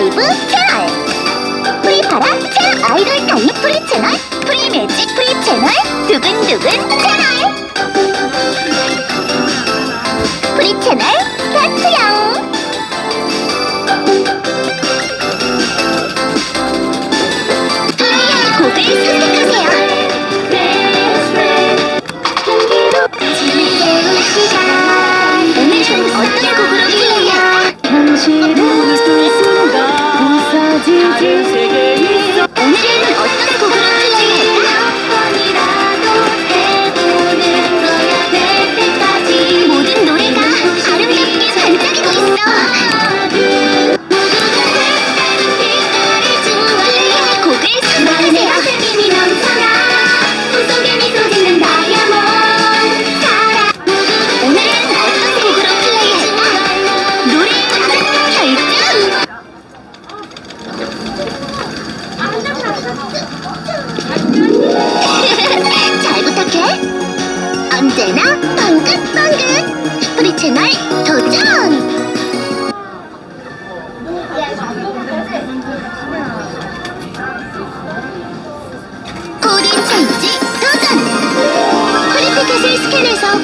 라이브 채널. 프리파라 채널 아이돌 강의 프리 채널 프리매직 프리 채널 두근두근 채널. 프리 채널 언제나 방긋방긋 스프리 채널 도전! 코린 체인지 도전! 프리티켓을 스캔해서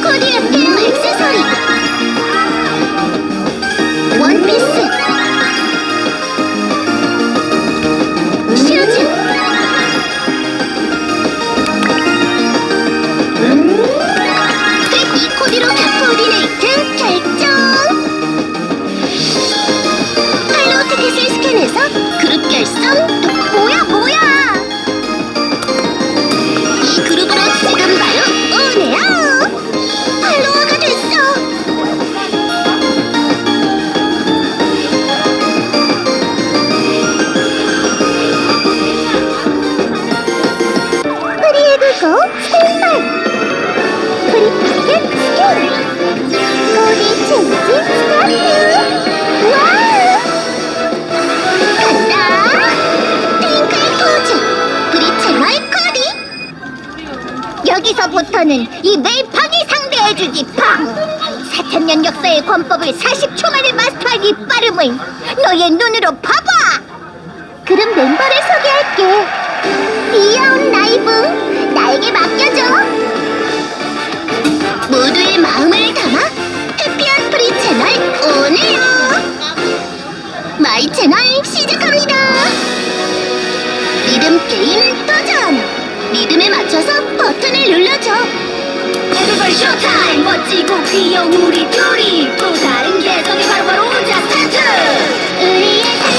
지금부터는 이 메이팡이 상대해주기 팡! 사천년 역사의 권법을 40초 만에 마스터한 이 빠름을 너의 눈으로 봐봐! 그럼 멤버를 소개할게 귀여운 라이브 나에게 맡겨줘 모두의 마음을 담아 해피한 프리 채널 오네요 마이 채널 시작합니다 리듬 게임 리듬에 맞춰서 버튼을 눌러줘. Everybody 멋지고 귀여운 우리 둘이 또 다른 개성의 바로바로 혼자 스타트! 우리의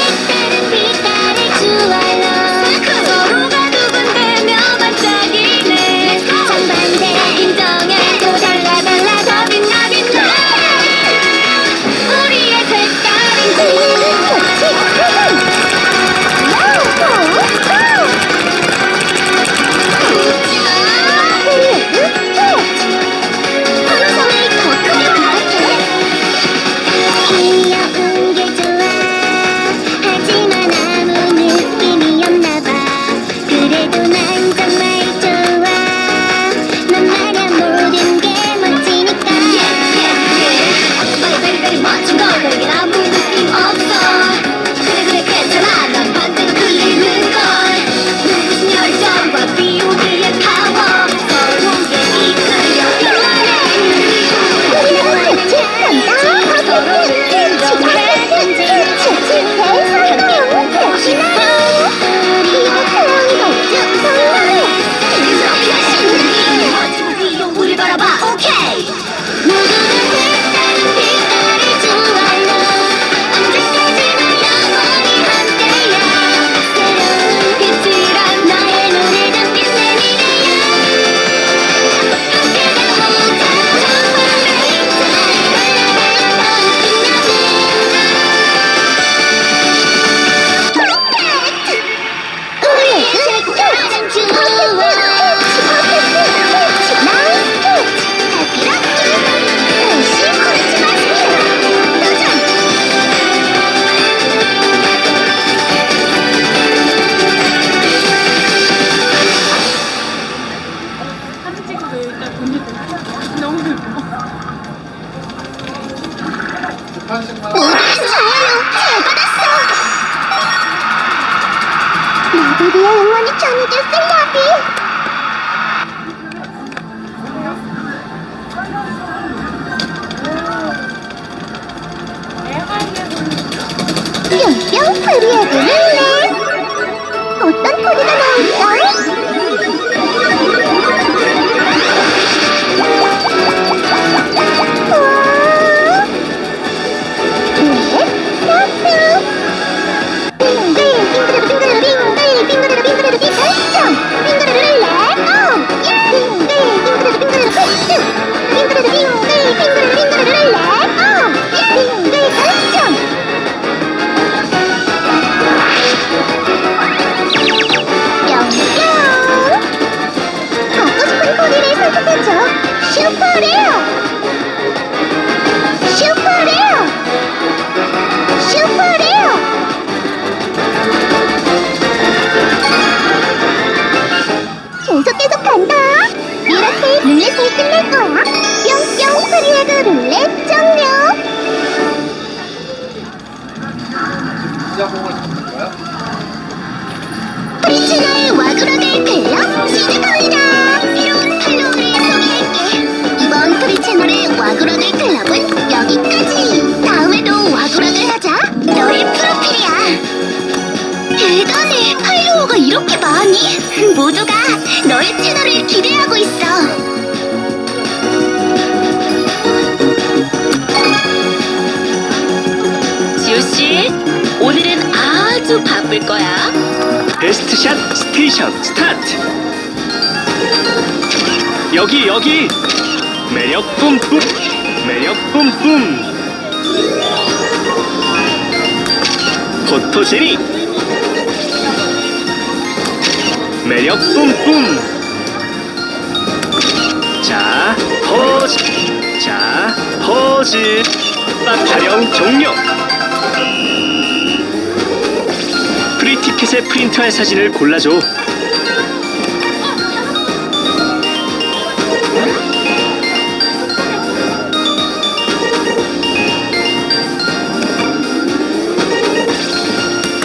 Johnny the Syllabi. 뿅뿅 코리아 놀래 어떤 코리가 나올지 선택하죠 슈퍼레어! 슈퍼레어! 슈퍼레어! 계속 계속 간다! 이렇게 룰렛을 끝낼 거야! 뿅뿅 프리에드 룰렛 종료! 채널 와그라들 클럽 시작합니다 아주 바쁠 거야. 베스트 샷 스테이션 스타트. 여기 여기. 매력 뿜뿜 매력 뿜뿜. 포토제닉 매력 뿜뿜. 자 포즈 자 포즈 딱 촬영 종료 프리티켓에 프린트할 사진을 골라줘.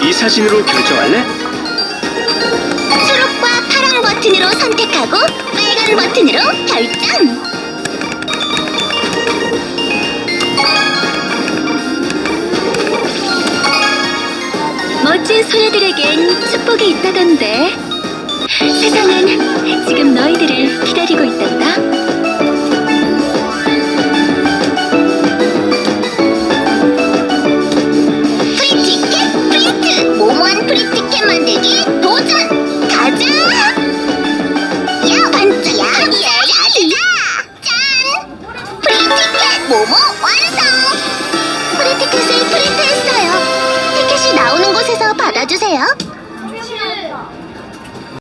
이 사진으로 결정할래? 초록과 파랑 버튼으로 선택하고 빨간 버튼으로 결정 멋진 소녀들에겐 축복이 있다던데. 세상은 지금 너희들을 기다리고 있단다. 프리티켓 플리트! 모모한 프리티켓 만들기 도전! 가자!